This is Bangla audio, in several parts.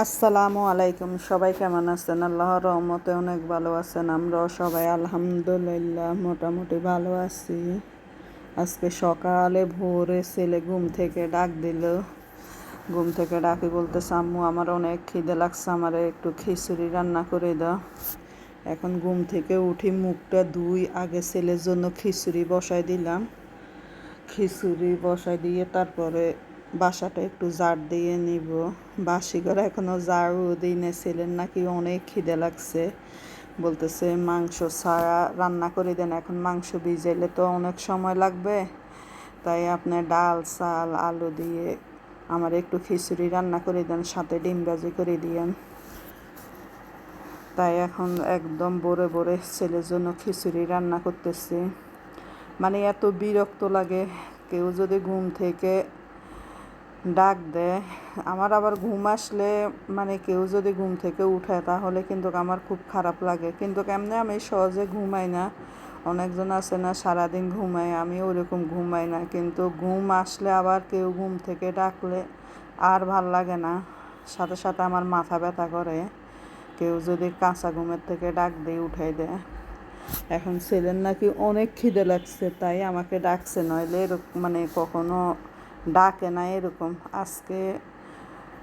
আসসালামু আলাইকুম, সবাই কেমন আছেন? আল্লাহর রহমতে অনেক ভালো আছেন, আমরাও সবাই আলহামদুলিল্লাহ মোটামুটি ভালো আছি। আজকে সকালে ভোরে ছেলে ঘুম থেকে ডাক দিল। ঘুম থেকে ডাকি বলতে আম্মু, আমার অনেক খিদে লাগছে, আমার একটু খিচুড়ি রান্না করে দাও। এখন ঘুম থেকে উঠি মুখটা ধুই, আগে ছেলের জন্য খিচুড়ি বসাই দিলাম। খিচুড়ি বসাই দিয়ে তারপরে বাসাটা একটু জার দিয়ে নিব। বাসি করে এখনও জারও দিই না ছেলের নাকি অনেক খিদে লাগছে। বলতেছে, মাংস ছাড়া রান্না করে দেন, এখন মাংস ভিজাইলে তো অনেক সময় লাগবে। তাই আপনি ডাল, চাল, আলু দিয়ে আমার একটু খিচুড়ি রান্না করে দেন, সাথে ডিম ভাজি করে দিয়েন। তাই এখন একদম বড়ে বড়ে ছেলের জন্য খিচুড়ি রান্না করতেছি। মানে এত বিরক্ত লাগে, কেউ যদি ঘুম থেকে ডাক দেয়। আমার আবার ঘুম আসলে মানে কেউ যদি ঘুম থেকে উঠায় তাহলে কিন্তু আমার খুব খারাপ লাগে। কিন্তু কেমনে আমি সহজে ঘুমাই না। অনেকজন আছে না, সারাদিন ঘুমাই আমি ওরকম ঘুমাই না। কিন্তু ঘুম আসলে আবার কেউ ঘুম থেকে ডাকলে আর ভালো লাগে না। সাথে সাথে আমার মাথা ব্যথা করে। কেউ যদি কাঁচা ঘুমের থেকে ডাক দিয়ে উঠাই দেয়। এখন ছেলের নাকি অনেক খিদে লাগছে, তাই আমাকে ডাকছে। নইলে মানে কখনো ডাকে না এরকম। আজকে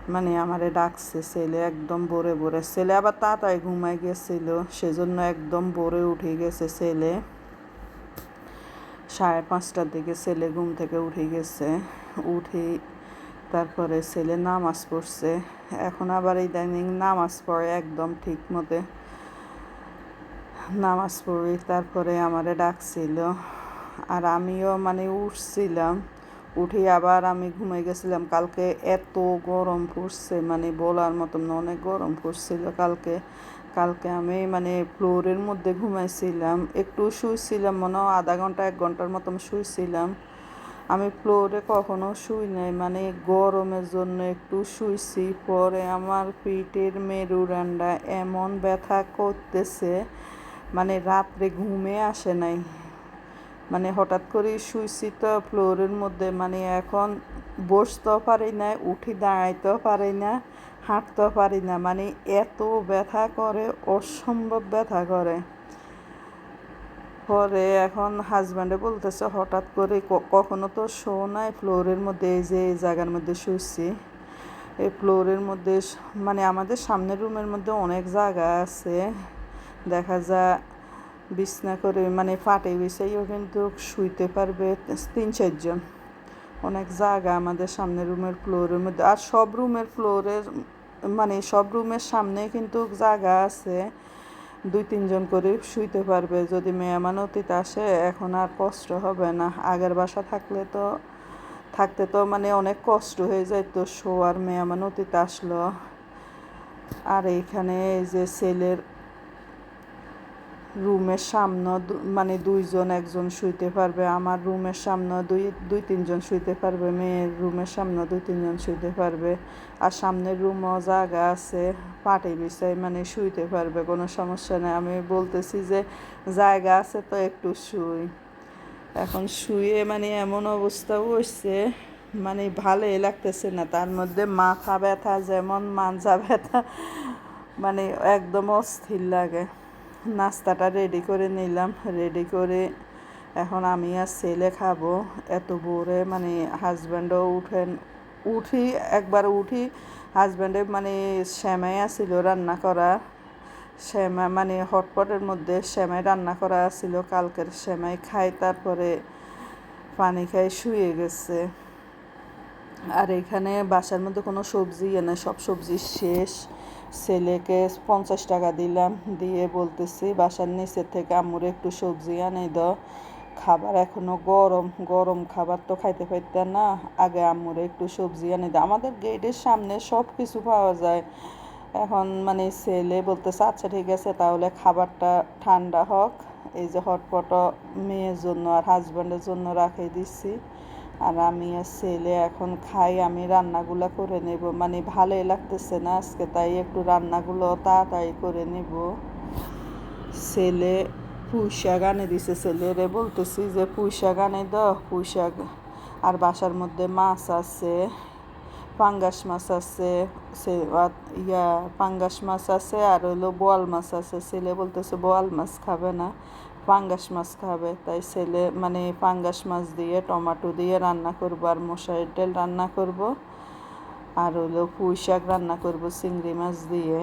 মানে আমারে ডাকছে ছেলে একদম ভোরে ভোরে। ছেলে আবার তাড়াতাড়ি ঘুমাই গেছিল, সেজন্য একদম ভোরে উঠে গেছে ছেলে। সাড়ে পাঁচটার দিকে ছেলে ঘুম থেকে উঠে গেছে। উঠে তারপরে ছেলে নামাজ পড়ছে। এখন আবার ইদানিং নামাজ পড়ে একদম ঠিক মতে। নামাজ পড়ি তারপরে আমারে ডাকছিল। আর আমিও মানে উঠছিলাম। উঠে আবার আমি ঘুমিয়ে গেছিলাম। কালকে এত গরম পড়ছে মানে বলার মতন অনেক গরম পড়ছিল কালকে। কালকে আমি মানে ফ্লোরের মধ্যে ঘুমাইছিলাম। একটু শুইছিলাম, মনে হয় আধা ঘণ্টা, এক ঘণ্টার মতন শুইছিলাম। আমি ফ্লোরে কখনো শুই নাই মানে গরমের জন্য একটু শুইছি। পরে আমার পিঠের মেরুরান্ডা এমন ব্যথা করতেছে মানে রাত্রে ঘুমে আসে নাই। মানে হঠাৎ করে শুইছি তো ফ্লোরের মধ্যে মানে এখন বসতেও পারি না, উঠি দাঁড়াইতেও পারি না, হাঁটতেও পারি না মানে এত ব্যথা করে, অসম্ভব ব্যথা করে। পরে এখন হাজব্যান্ডে বলতেছে, হঠাৎ করে কখনো তো শো নাই ফ্লোরের মধ্যে, এই যে এই জায়গার মধ্যে শুইছি। এই ফ্লোরের মধ্যে মানে আমাদের সামনের রুমের মধ্যে অনেক জায়গা আছে। দেখা যায় বিছনা করে মানে ফাটে বিছাইও কিন্তু শুইতে পারবে তিন চারজন অনেক জায়গা আমাদের সামনে রুমের ফ্লোরের মধ্যে। আর সব রুমের ফ্লোরের মানে সব রুমের সামনে কিন্তু জায়গা আছে। দুই তিনজন করে শুইতে পারবে। যদি মেহমান অতীত আসে, এখন আর কষ্ট হবে না। আগের বাসা থাকলে তো, থাকতে তো মানে অনেক কষ্ট হয়ে যায় তো শোয়ার মেহমান অতীত আসলো। আর এইখানে এই যে ছেলের রুমের সামনে মানে দুইজন, একজন শুইতে পারবে, আমার রুমের সামনে দুই দুই তিনজন শুইতে পারবে, মেয়ের রুমের সামনে দুই তিনজন শুইতে পারবে, আর সামনের রুমও জায়গা আছে পাটি বিছাই মানে শুইতে পারবে, কোনো সমস্যা নেই। আমি বলতেছি যে জায়গা আছে তো একটু শুই। এখন শুয়ে মানে এমন অবস্থা হয়েছে মানে ভালোই লাগতেছে না, তার মধ্যে মাথা ব্যথা যেমন মাঞ্জা ব্যথা মানে একদম অস্থির লাগে। নাস্তাটা রেডি করে নিলাম। রেডি করে এখন আমি আর ছেলে খাব। এত ভোরে মানে হাজব্যান্ডও উঠেন, উঠি, একবার উঠি হাজব্যান্ডে মানে শ্যামাই আসিল রান্না করা শ্যামা মানে হটপটের মধ্যে শ্যামাই রান্না করা আসিল। কালকের শ্যামাই খাই তারপরে পানি খাই শুয়ে গেছে। আর এখানে বাসার মধ্যে কোনো সবজি এনে সব সবজি শেষ। ছেলেকে পঞ্চাশ টাকা দিলাম, দিয়ে বলতেছি, বাসার নিচের থেকে আম্মুর একটু সবজি আনে দাও। খাবার এখনও গরম গরম খাবার তো খাইতে পাইতে না। আগে আম্মুরে একটু সবজি আনে দাও। আমাদের গেটের সামনে সব কিছু পাওয়া যায়। এখন মানে ছেলে বলতেছে আচ্ছা ঠিক আছে, তাহলে খাবারটা ঠান্ডা হোক। এই যে হটপট মেয়ের জন্য আর হাজব্যান্ডের জন্য রাখে দিচ্ছি। আর আমি আর ছেলে এখন খাই, আমি রান্নাগুলো করে নেব। মানে ভালোই লাগতেছে না আজকে, তাই একটু রান্নাগুলো তাড়াতাড়ি করে নেব। ছেলে পুঁইশাক গানে দিছে, ছেলেরে বলতেছি যে, পুঁইশাক গানে দ পুঁইশাক। আর বাসার মধ্যে মাছ আছে, পাঙ্গাস মাছ আছে, সে ইয়া, পাঙ্গাস মাছ আছে, আর হইল বোয়াল মাছ আছে। ছেলে বলতেছে, বোয়াল মাছ খাবে না। পাঙ্গাস মাছ খাবে, তাই ছেলে মানে পাঙ্গাস মাছ দিয়ে, টমেটো দিয়ে রান্না করব আর মশারির ডাল রান্না করব। আর হলো পুঁই শাক রান্না করব, চিংড়ি মাছ দিয়ে।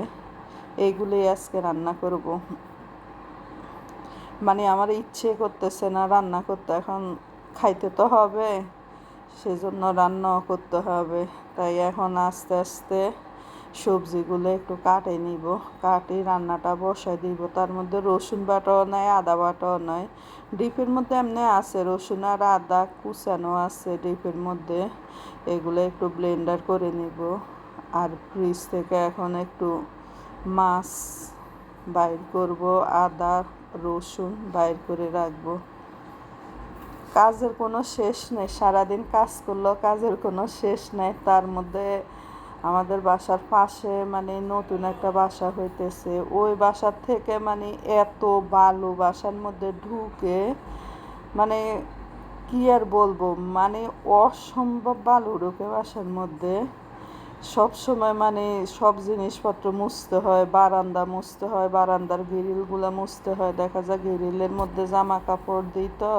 এইগুলোই আজকে রান্না করব। মানে আমার ইচ্ছে করতেছে না রান্না করতে, এখন খাইতে তো হবে, সেজন্য রান্নাও করতে হবে। তাই এখন আস্তে আস্তে সবজিগুলো একটু কাটে নিব। কাটি রান্নাটা বসাই দিব। তার মধ্যে রসুন বাটাও নাই, আদা বাটাও নাই। ডিপের মধ্যে এমনি আছে রসুন আর আদা কুচানো আছে ডিপের মধ্যে। এগুলো একটু ব্লেন্ডার করে নিব। আর ফ্রিজ থেকে এখন একটু মাছ বাইর করব, আদা, রসুন বাইর করে রাখব। কাজের কোনো শেষ নেই, সারাদিন কাজ করলেও কাজের কোনো শেষ নেই। তার মধ্যে আমাদের বাসার পাশে মানে নতুন একটা বাসা হইতেছে। ওই বাসার থেকে মানে এত বালু বাসার মধ্যে ঢুকে মানে কি আর বলব? মানে অসম্ভব বালু ঢুকে বাসার মধ্যে। সব সময় মানে সব জিনিসপত্র মুছতে হয়, বারান্দা মুছতে হয়, বারান্দার গ্রিলগুলো মুছতে হয়। দেখা যায় গ্রিলের মধ্যে জামা কাপড় দিই তো,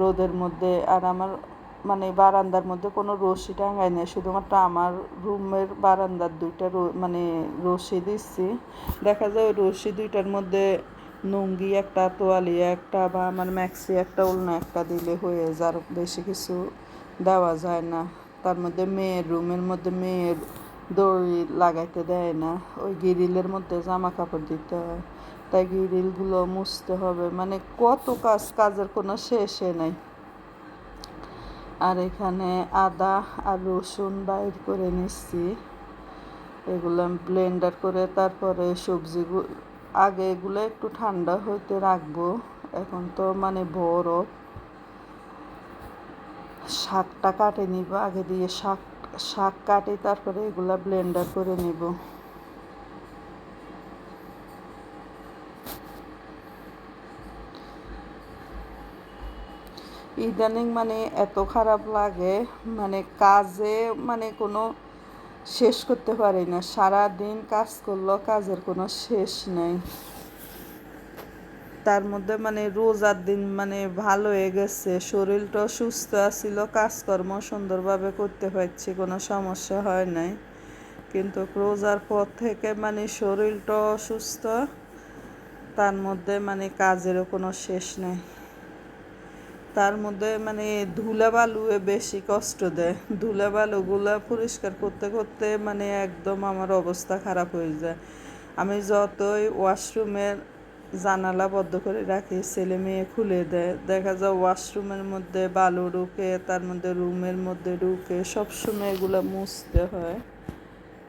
রোদের মধ্যে। আর আমার মানে বারান্দার মধ্যে কোনো রশি টাঙাই নেই। শুধুমাত্র আমার রুমের বারান্দার দুইটা মানে রশি দিচ্ছি। দেখা যায় ওই রশি দুইটার মধ্যে নুঙ্গি একটা, তোয়ালি একটা বা আমার ম্যাক্সি একটা, ওলনা একটা দিলে হয়ে যায় আর বেশি কিছু দেওয়া যায় না। তার মধ্যে মেয়ের রুমের মধ্যে মেয়ের দড়ি লাগাইতে দেয় না। ওই গিরিলের মধ্যে জামা কাপড় দিতে হয়। তাই গ্রিলগুলো মুছতে হবে। মানে কত কাজ, কাজের কোনো শেষে নাই। আর এখানে আদা আর রসুন বাইর করে নিচ্ছি। এগুলো ব্লেন্ডার করে তারপরে সবজিগুলো আগে এগুলো একটু ঠান্ডা হইতে রাখব। এখন তো মানে বরফ শাকটা কাটে নিব, আগে দিয়ে শাক শাক কাটে তারপরে এগুলা ব্লেন্ডার করে নিব। ইদানিং মানে এত খারাপ লাগে মানে কাজে মানে কোনো শেষ করতে পারি না। সারা দিন কাজ করলেও কাজের কোনো শেষ নেই। তার মধ্যে মানে রোজার দিন মানে ভালো হয়ে গেছে। শরীরটাও সুস্থ আছিল, কাজকর্ম সুন্দরভাবে করতে পারছি, কোনো সমস্যা হয় নাই। কিন্তু রোজার পর থেকে মানে শরীরটাও সুস্থ তার মধ্যে মানে কাজেরও কোনো শেষ নেই। তার মধ্যে মানে ধুলা বালুয়ে বেশি কষ্ট দেয়। ধুলা বালুগুলা পরিষ্কার করতে করতে মানে একদম আমার অবস্থা খারাপ হয়ে যায়। আমি যতই ওয়াশরুমের জানালা বদ্ধ করে রাখি, ছেলে মেয়ে খুলে দেয়। দেখা যায় ওয়াশরুমের মধ্যে বালু ঢুকে, তার মধ্যে রুমের মধ্যে ঢুকে সবসময় এগুলো মুছতে হয়।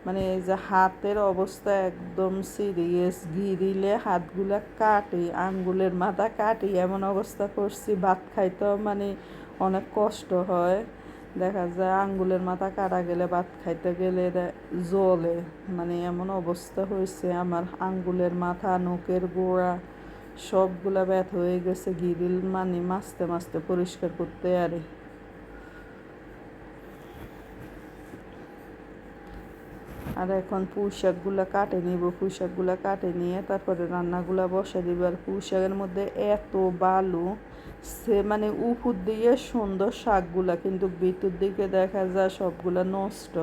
মানে এই যে হাতের অবস্থা একদম সিরিয়াস, গিরিলে হাতগুলা কাটি, আঙ্গুলের মাথা কাটি, এমন অবস্থা করছি, ভাত খাইতেও মানে অনেক কষ্ট হয়। দেখা যায় আঙ্গুলের মাথা কাটা গেলে, ভাত খাইতে গেলে জলে মানে এমন অবস্থা হয়েছে, আমার আঙ্গুলের মাথা, নখের গোড়া সবগুলা ব্যথ হয়ে গেছে, গিরিল মানে মাছতে মাছতে পরিষ্কার করতে আরে আর এখন পুঁইশাকগুলো কাটে নিব, পুঁইশাকগুলো কাটে নিয়ে তারপরে রান্নাগুলো বসে দিব। আর পুঁইশাকের মধ্যে এত বালু, সে মানে উপর দিয়ে সুন্দর শাকগুলা, কিন্তু ভিতর দিকে দেখা যায় সবগুলা নষ্ট।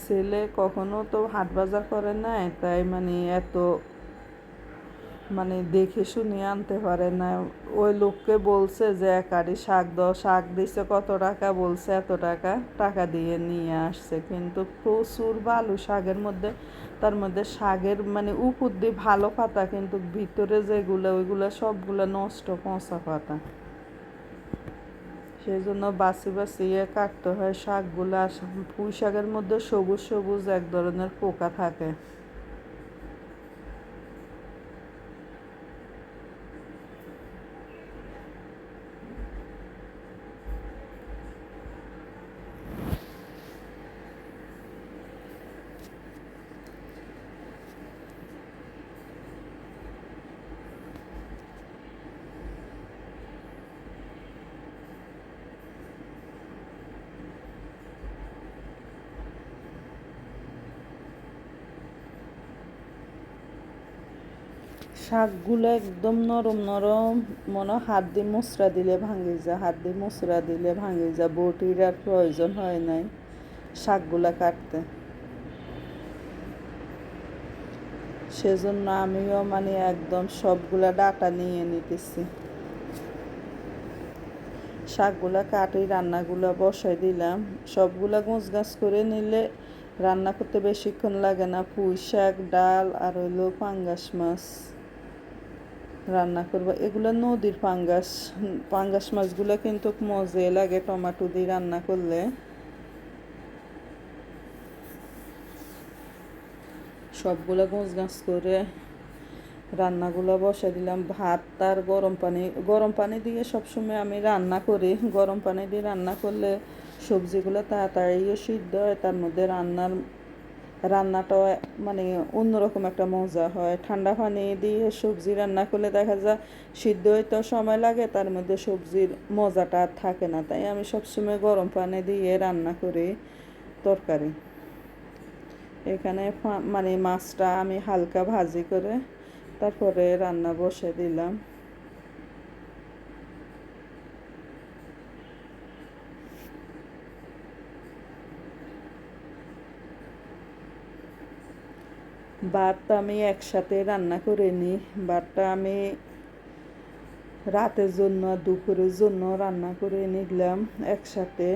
ছেলে কখনো তো হাট বাজার করে নাই, তাই মানে এত মানে দেখে শুনে আনতে পারে না। ওই লোককে বলছে যে এক আড়ি শাক দাও, শাক দিছে কত টাকা? বলছে, এত টাকা টাকা দিয়ে নিয়ে আসছে। কিন্তু প্রচুর বালু শাকের মধ্যে, তার মধ্যে শাকের মানে উপর দিয়ে ভালো পাতা, কিন্তু ভিতরে যেগুলো, ওইগুলো সবগুলো নষ্ট পচা পাতা। সেই জন্য বাছি বাছিয়ে কাটতে হয় শাকগুলো। পুঁই শাকের মধ্যে সবুজ সবুজ এক ধরনের পোকা থাকে। শাকগুলো একদম নরম নরম, মনে হাত দিয়ে মুসরা দিলে ভাঙে যায় হাত দিয়ে মুসরা দিলে ভাঙে যায় বটির আর প্রয়োজন হয় নাই শাকগুলা কাটতে। সেজন্য আমিও মানে একদম সবগুলা ডাটা নিয়ে নিতেছি। শাকগুলা কাটি, রান্নাগুলো বসাই দিলাম। সবগুলা গাছ করে নিলে রান্না করতে বেশিক্ষণ লাগে না, পুঁই শাক, ডাল আর হইল পাঙ্গাস মাছ। রান্না করব। এগুলো নদীর পাঙ্গাস পাঙ্গাস মাছগুলো কিন্তু মজে লাগে টমাটো দিয়ে রান্না করলে। সবগুলো গোছ গাছ করে রান্নাগুলো বসে দিলাম। ভাত তার গরম পানি গরম পানি দিয়ে সবসময় আমি রান্না করি। গরম পানি দিয়ে রান্না করলে সবজিগুলো তাড়াতাড়িও সিদ্ধ হয়, তার মধ্যে রান্নার রান্নাটাও মানে অন্যরকম একটা মজা হয়। ঠান্ডা পানি দিয়ে সবজি রান্না করলে দেখা যায় সিদ্ধ হইতেও সময় লাগে, তার মধ্যে সবজির মজাটা আর থাকে না। তাই আমি সবসময় গরম পানি দিয়ে রান্না করি তরকারি। এখানে মানে মাছটা আমি হালকা ভাজি করে তারপরে রান্না বসে দিলাম। ভাতটা আমি একসাথে রান্না করে নিই। ভাতটা আমি রাতের জন্য, দুপুরের জন্য রান্না করে নিলাম একসাথে।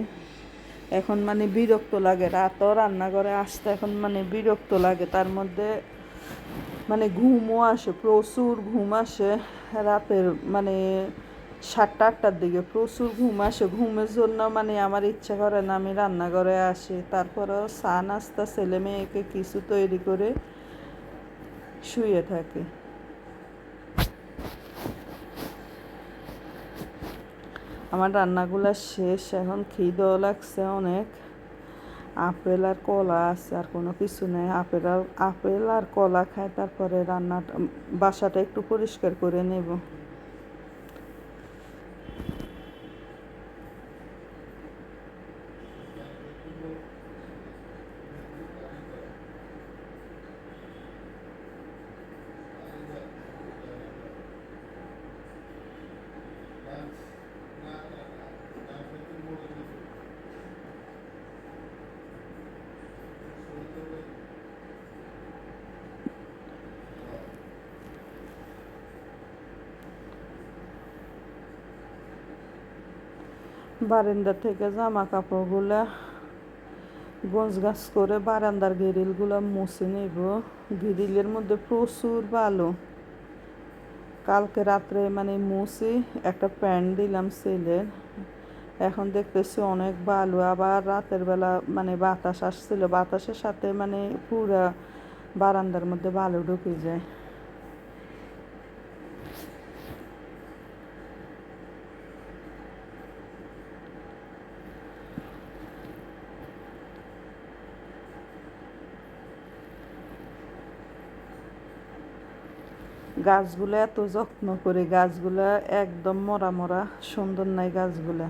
এখন মানে বিরক্ত লাগে, রাতও রান্না করে, আসতে এখন মানে বিরক্ত লাগে। তার মধ্যে মানে ঘুমও আসে, প্রচুর ঘুম আসে রাতের মানে সাতটা, আটটার দিকে প্রচুর ঘুম আসে। ঘুমের জন্য মানে আমার ইচ্ছা করে না আমি রান্নাঘরে আসি। তারপরেও চা নাস্তা ছেলে মেয়েকে কিছু তৈরি করে শুয়ে থাকে। আমার রান্নাগুলো শেষ, এখন খিদেও লাগছে অনেক। আপেল আর কলা আছে, আর কোনো কিছু নেই। আপেল আর আপেল আর কলা খায়, তারপরে রান্নাটা বাসাটা একটু পরিষ্কার করে নেব। বারান্দা থেকে জামা কাপড়গুলা গঞ্জ গাছ করে বারান্দার গ্রিলগুলো মুছে নেব। গ্রিলের মধ্যে প্রচুর ভালো কালকে রাত্রে মানে মুছি একটা প্যান্ট দিলাম ছেলের। এখন দেখতেছি অনেক ভালো আবার রাতের বেলা মানে বাতাস আসছিল। বাতাসের সাথে মানে পুরা বারান্দার মধ্যে ভালো ঢুকে যায়। গাছগুলো এত যত্ন করে গাছগুলো একদম মরা মরা সুন্দর নাই গাছগুলা।